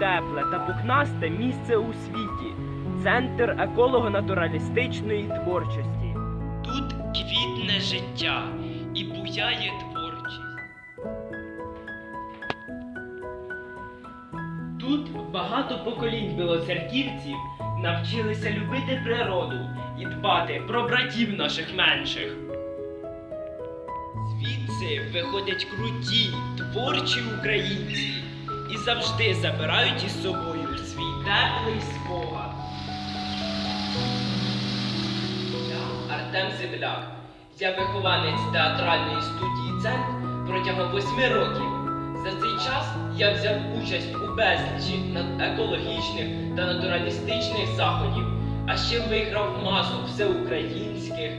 тепле та пухнасте місце у світі, центр еколого-натуралістичної творчості. Тут квітне життя і буяє творчість. Тут багато поколінь білоцерківців навчилися любити природу і дбати про братів наших менших. Звідси виходять круті, творчі українці і завжди забирають із собою свій теплий спогад. Я Артем Сибляк. Я вихованець театральної студії Центр протягом восьми років. За цей час я взяв участь у безлічі екологічних та натуралістичних заходів, а ще виграв масу всеукраїнських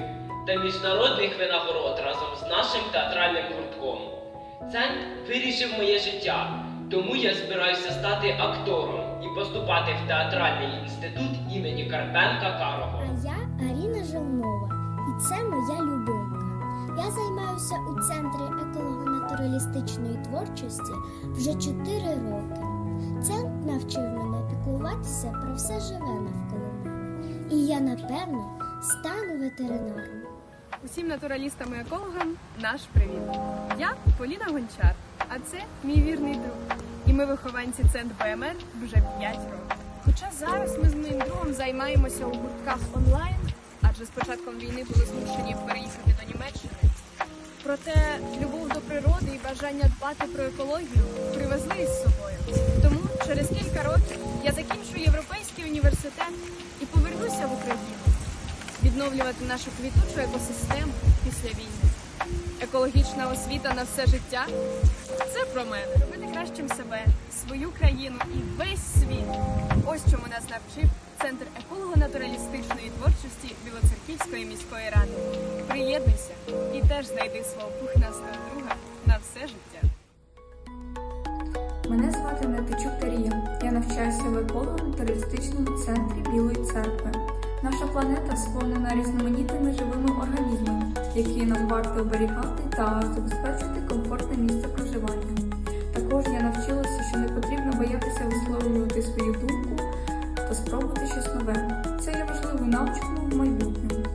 та міжнародних винагород разом з нашим театральним гуртком. Центр вирішив моє життя, тому я збираюся стати актором і поступати в театральний інститут імені Карпенка Карого. А я Аріна Желнова, і це моя любимка. Я займаюся у центрі еколого-натуралістичної творчості вже 4 роки. Центр навчив мене піклуватися про все живе навколо мене. І я, напевно, стану ветеринаром. Усім натуралістам і екологам наш привіт. Я Поліна Гончар, а це мій вірний друг. І ми вихованці Центр БМР вже 5 років. Хоча зараз ми з моїм другом займаємося у гуртках онлайн, адже з початком війни були змушені переїхати до Німеччини. Проте любов до природи і бажання дбати про екологію привезли із собою. Тому через кілька років я закінчу європейський університет і повернуся в Україну відновлювати нашу квітучу екосистему. Екологічна освіта на все життя це про мене. Робити кращим себе, свою країну і весь світ. Ось чому нас навчив Центр еколого-натуралістичної творчості Білоцерківської міської ради. Приєднуйся і теж знайди свого пухнастого друга на все життя. Мене звати Нетичук Тарія. Я навчаюся в еколого-натуралістичному центрі Білої церкви. Наша планета сповнена різноманітними живими які нам варто оберігати та забезпечити комфортне місце проживання. Також я навчилася, що не потрібно боятися висловлювати свою думку та спробувати щось нове. Це є важливою навичкою в майбутньому.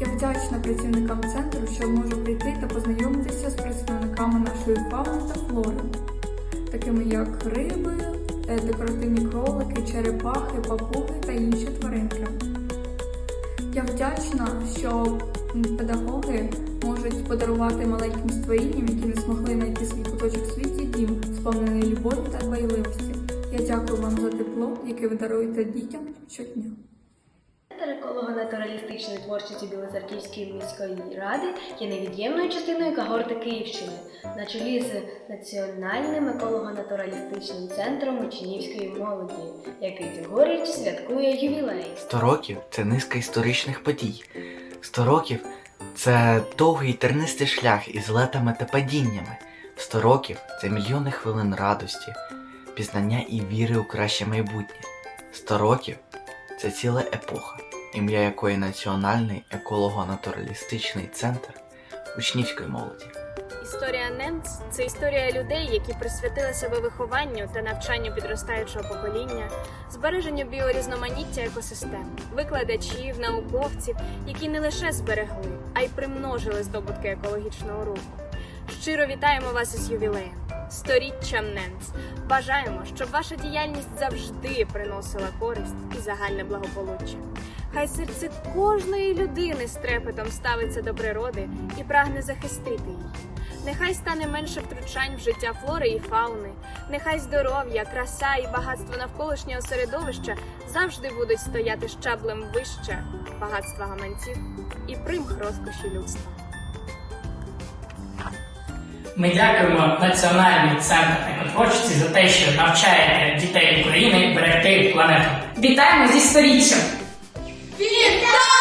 Я вдячна працівникам центру, що можу прийти та познайомитися з представниками нашої фауни та флори такими як риби, е, декоративні кролики, черепахи, папуги та інші тваринки. Я вдячна, що педагоги можуть подарувати маленьким створінням, які не змогли знайти свій куточок в світі, дім, сповнений любові та дбайливості. Я дякую вам за тепло, яке ви даруєте дітям щодня. Еколого-натуралістичної творчості Білоцерківської міської ради є невід'ємною частиною когорти Київщини на чолі з Національним еколого-натуралістичним центром учнівської молоді, який цьогоріч святкує ювілей. 100 років це низка історичних подій. 100 років це довгий тернистий шлях із летами та падіннями. 100 років це мільйони хвилин радості, пізнання і віри у краще майбутнє. 100 років це ціла епоха, ім'я якої Національний еколого-натуралістичний центр учнівської молоді. Історія НЕНЦ це історія людей, які присвятили себе вихованню та навчанню підростаючого покоління, збереженню біорізноманіття екосистем, викладачів, науковців, які не лише зберегли, а й примножили здобутки екологічного руху. Щиро вітаємо вас із ювілеєм, сторіччям НЕНЦ. Бажаємо, щоб ваша діяльність завжди приносила користь і загальне благополуччя. Хай серце кожної людини з трепетом ставиться до природи і прагне захистити її. Нехай стане менше втручань в життя флори і фауни. Нехай здоров'я, краса і багатство навколишнього середовища завжди будуть стояти щаблем вище багатства гаманців і примх розкоші людства. Ми дякуємо Національний центр екотворчості за те, що навчає дітей України берегти планету. Вітаємо зі сторіччям! 必胜